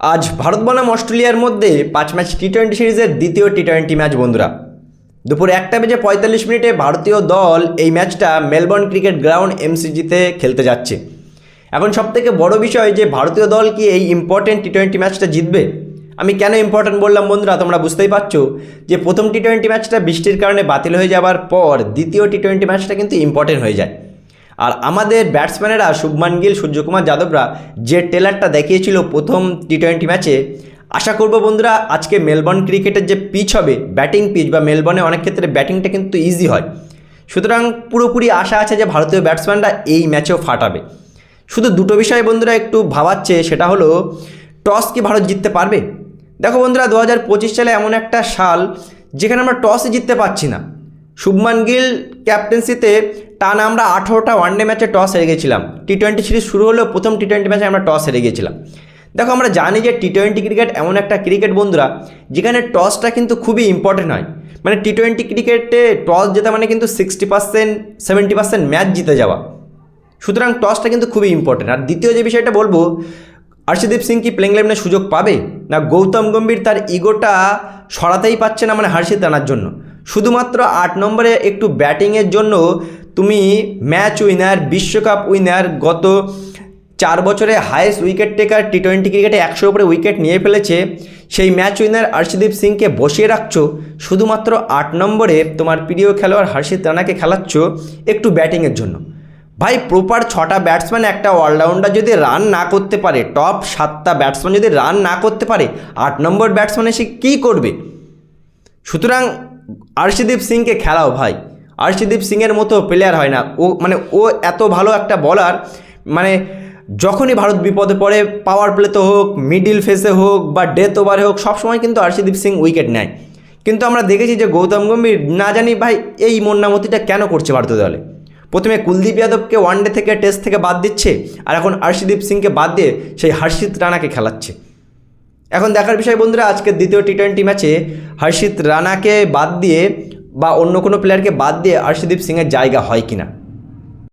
আজ ভারত বনাম অস্ট্রেলিয়ার মধ্যে পাঁচ ম্যাচ টি টোয়েন্টি সিরিজের দ্বিতীয় টি টোয়েন্টি ম্যাচ, বন্ধুরা। দুপুর একটা বেজে পঁয়তাল্লিশ মিনিটে ভারতীয় দল এই ম্যাচটা মেলবোর্ন ক্রিকেট গ্রাউন্ড এমসিজিতে খেলতে যাচ্ছে। এখন সবথেকে বড় বিষয় যে ভারতীয় দল কি এই ইম্পর্টেন্ট টি টোয়েন্টি ম্যাচটা জিতবে? আমি কেন ইম্পর্টেন্ট বললাম, বন্ধুরা, তোমরা বুঝতেই পারছ যে প্রথম টি টোয়েন্টি ম্যাচটা বৃষ্টির কারণে বাতিল হয়ে যাওয়ার পর দ্বিতীয় টি টোয়েন্টি ম্যাচটা কিন্তু ইম্পর্টেন্ট হয়ে যায়। আর আমাদের ব্যাটসম্যানেরা শুভমান গিল, সূর্যকুমার যাদবরা যে টেলারটা দেখিয়েছিল প্রথম টি টোয়েন্টি ম্যাচে আশা করব বন্ধুরা আজকে মেলবর্ন ক্রিকেটের যে পিচ হবে ব্যাটিং পিচ বা মেলবর্নে অনেক ক্ষেত্রে ব্যাটিংটা কিন্তু ইজি হয়। সুতরাং পুরোপুরি আশা আছে যে ভারতীয় ব্যাটসম্যানরা এই ম্যাচেও ফাটাবে। শুধু দুটো বিষয়ে বন্ধুরা একটু ভাবাচ্ছে, সেটা হলো টস কি ভারত জিততে পারবে? দেখো বন্ধুরা, দু হাজার পঁচিশ সালে এমন একটা সাল যেখানে আমরা টসই জিততে পারছি না। শুভমান গিল ক্যাপ্টেন্সিতে টানা আমরা আঠেরোটা ওয়ানডে ম্যাচে টস হেরে গেছিলাম। টি টোয়েন্টি সিরিজ শুরু হলেও প্রথম টি টোয়েন্টি ম্যাচে আমরা টস হেরে গেছিলাম। দেখো, আমরা জানি যে টি টোয়েন্টি ক্রিকেট এমন একটা ক্রিকেট বন্ধুরা, যেখানে টসটা কিন্তু খুবই ইম্পর্টেন্ট হয়। মানে টি টোয়েন্টি ক্রিকেটে টস জেতা মানে কিন্তু sixty percent seventy percent match জিতে যাওয়া। সুতরাং টসটা কিন্তু খুবই ইম্পর্টেন্ট আর দ্বিতীয় যে বিষয়টা বলব হর্ষদীপ সিং কি প্লেইং ইলেভেনে সুযোগ পাবে? না, গৌতম গম্ভীর তার ইগোটা সরাতেই পারছে না মানে হার্ষিত আনার জন্য? শুধুমাত্র আট নম্বরে একটু ব্যাটিংয়ের জন্য তুমি ম্যাচ উইনার, বিশ্বকাপ উইনার, গত চার বছরে highest wicket taker T twenty ক্রিকেটে একশোর উপরে উইকেট নিয়ে ফেলেছে। সেই ম্যাচ উইনার হর্ষদীপ সিংকে বসিয়ে রাখছো। শুধুমাত্র আট নম্বরে তোমার প্রিয় খেলোয়াড় হর্ষিত রানাকে খেলাচ্ছ একটু ব্যাটিংয়ের জন্য। ভাই প্রপার ছটা ব্যাটসম্যান একটা অলরাউন্ডার যদি রান না করতে পারে টপ সাতটা ব্যাটসম্যান যদি রান না করতে পারে, আট নম্বর ব্যাটসম্যান এসে কী করবে? সুতরাং আর্শদীপ সিংকে খেলাও ভাই। আর্শদীপ সিংয়ের মতো প্লেয়ার হয় না। ও মানে ও এত ভালো একটা বলার মানে যখনই ভারত বিপদে পড়ে পাওয়ার প্লেতে হোক মিডিল ফেসে হোক বা ডেথ ওভারে হোক, সবসময় কিন্তু আর্শদীপ সিং উইকেট নেয়। কিন্তু আমরা দেখেছি যে গৌতম গম্ভীর, না জানি ভাই এই মন্নামতিটা কেন করছে ভারতীয় দলে। প্রথমে কুলদীপ যাদবকে ওয়ানডে থেকে টেস্ট থেকে বাদ দিচ্ছে, আর এখন হর্ষদীপ সিংকে বাদ দিয়ে সেই হর্ষিত রানাকে খেলাচ্ছে। এখন দেখার বিষয় বন্ধুরা আজকের দ্বিতীয় টি টোয়েন্টি ম্যাচে হর্ষিত রানাকে বাদ দিয়ে বা অন্য কোনো প্লেয়ারকে বাদ দিয়ে হর্ষদীপ সিংয়ের জায়গা হয় কিনা?